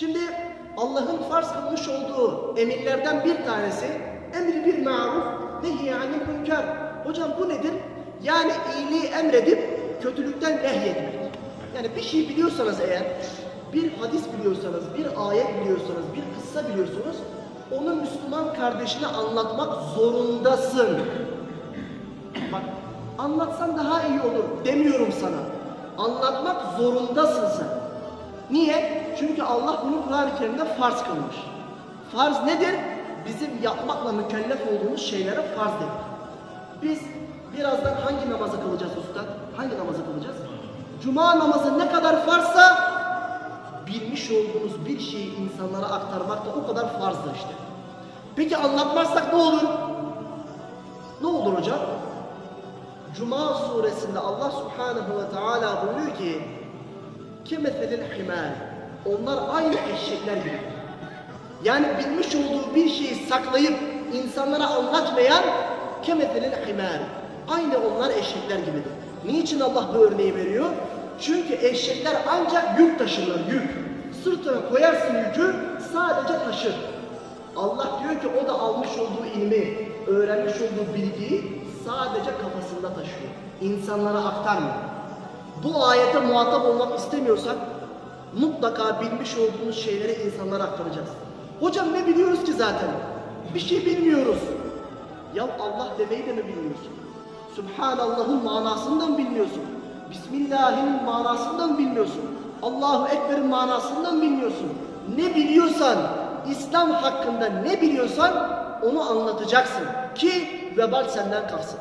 Şimdi Allah'ın farz kılmış olduğu emirlerden bir tanesi emri bir maruf nehy anil münker. Hocam bu nedir? Yani iyiliği emredip kötülükten nehyetmek. Yani bir şey biliyorsanız eğer, bir hadis biliyorsanız, bir ayet biliyorsanız, bir kıssa biliyorsunuz, onu Müslüman kardeşine anlatmak zorundasın. Bak anlatsan daha iyi olur demiyorum sana. Anlatmak zorundasın sen. Niye? Çünkü Allah bunu Kur'an-ı Kerim'de farz kılmış. Farz nedir? Bizim yapmakla mükellef olduğumuz şeylere farz denir. Biz birazdan hangi namazı kılacağız usta? Hangi namazı kılacağız? Cuma namazı ne kadar farsa bilmiş olduğunuz bir şeyi insanlara aktarmak da o kadar farzdır işte. Peki anlatmazsak ne olur? Ne olur hocam? Cuma suresinde Allah subhanehu ve teala buyuruyor ki kemeselil himar onlar aynı eşekler gibi. Yani bilmiş olduğu bir şeyi saklayıp insanlara anlatmayan kemeselil himar aynı onlar eşekler gibidir. Niçin Allah bu örneği veriyor? Çünkü eşekler ancak yük taşırlar, yük. Sırtına koyarsın yükü sadece taşır. Allah diyor ki o da almış olduğu ilmi, öğrenmiş olduğu bilgiyi sadece kafasında taşıyor. İnsanlara aktarmıyor. Bu ayete muhatap olmak istemiyorsak mutlaka bilmiş olduğumuz şeyleri insanlara aktaracağız. Hocam ne biliyoruz ki zaten? Bir şey bilmiyoruz. Ya Allah demeyi de mi bilmiyorsun? Subhanallah'ın manasından bilmiyorsun. Bismillah'ın manasından bilmiyorsun. Allahu Ekber'in manasından bilmiyorsun. Ne biliyorsan, İslam hakkında ne biliyorsan onu anlatacaksın ki vebal senden kalksın.